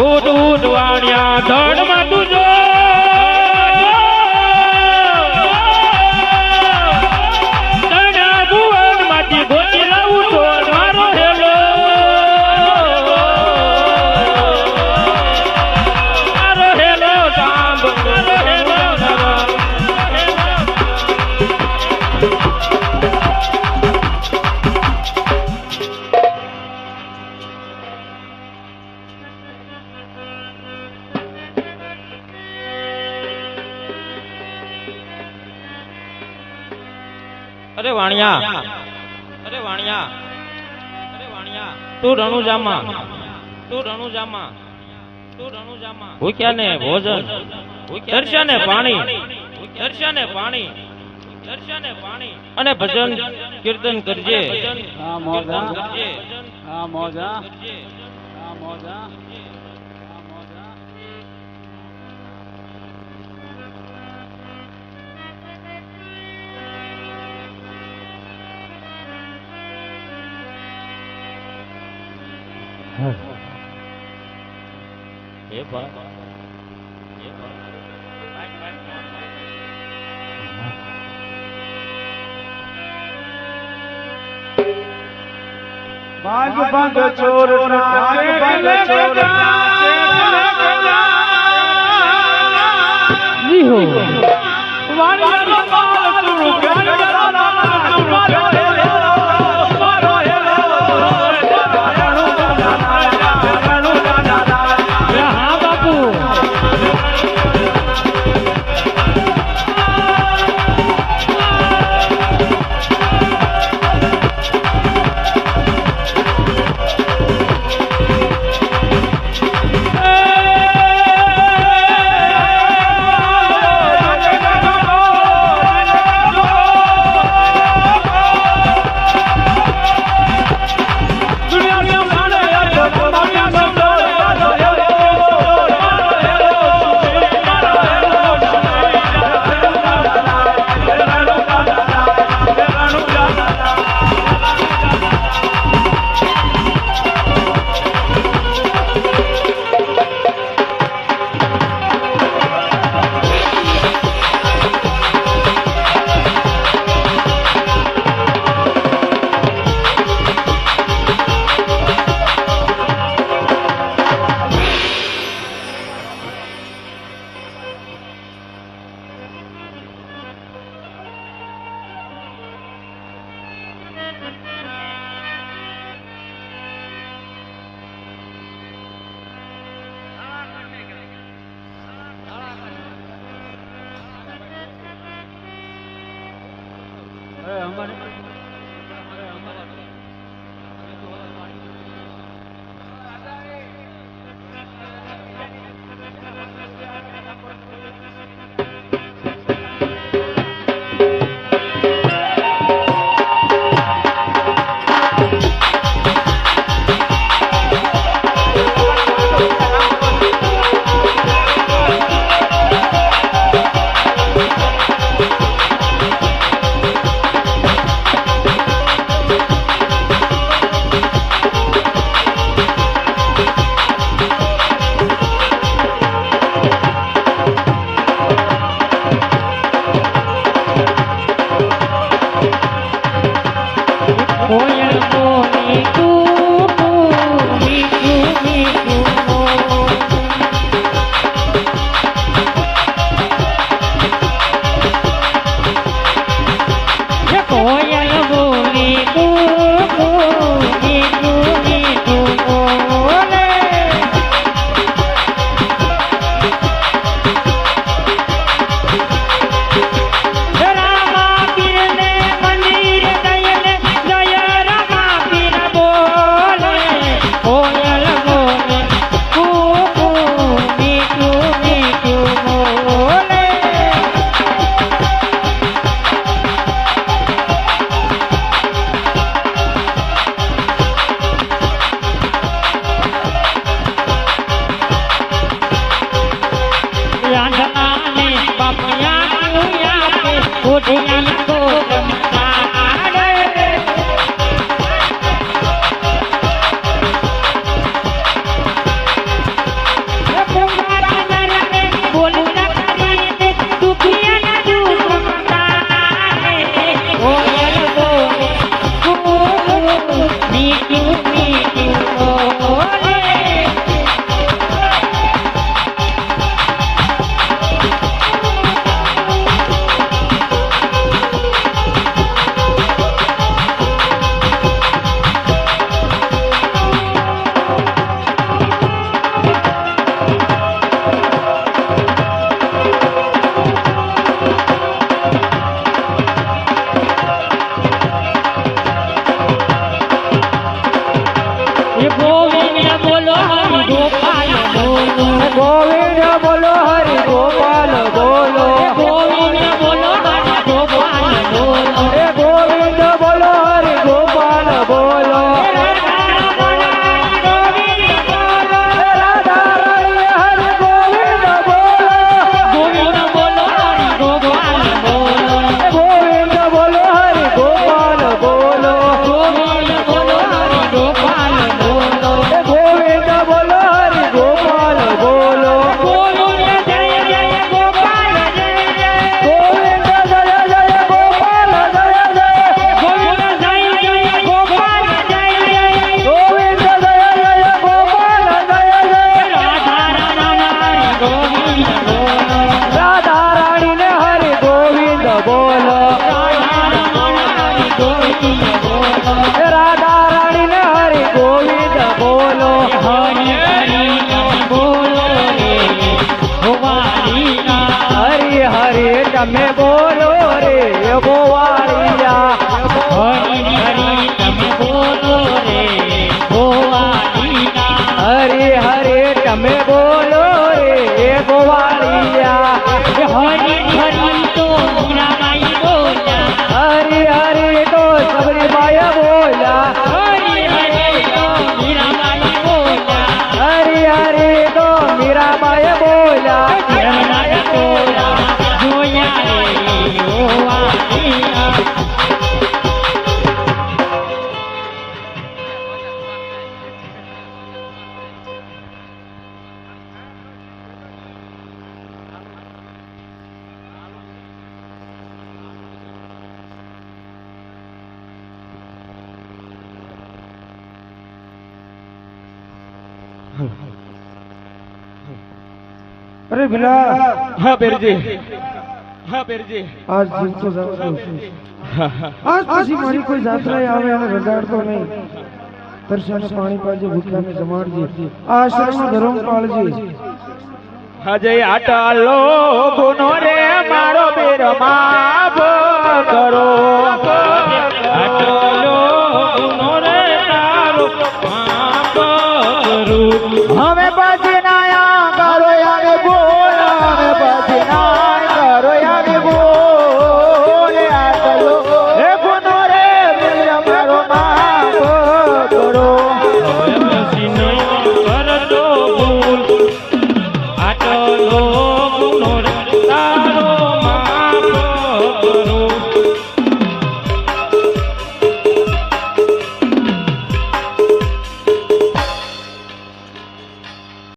Tudo અરે વાણિયા. અરે વાણિયા. અરે વાણિયા તું રણુજામાં. તું રણુજામાં. તું રણુજામાં. ભૂખ્યા ને ભોજન. દર્શન ને પાણી. દર્શન ને પાણી. દર્શન ને પાણી. અને ભજન કીર્તન કરજે. હા મોજા. હા મોજા. હા મોજા. હે બા ભાગ ભાગ ચોર ભાગ ભાગ ચોર আমার বুঝলাম Thank you. અરે બિલા હા બેરજી હા બેરજી આજ આવે અને રગાડતો નહીં. દર્શન પાણી મારો બેર માફ કરો.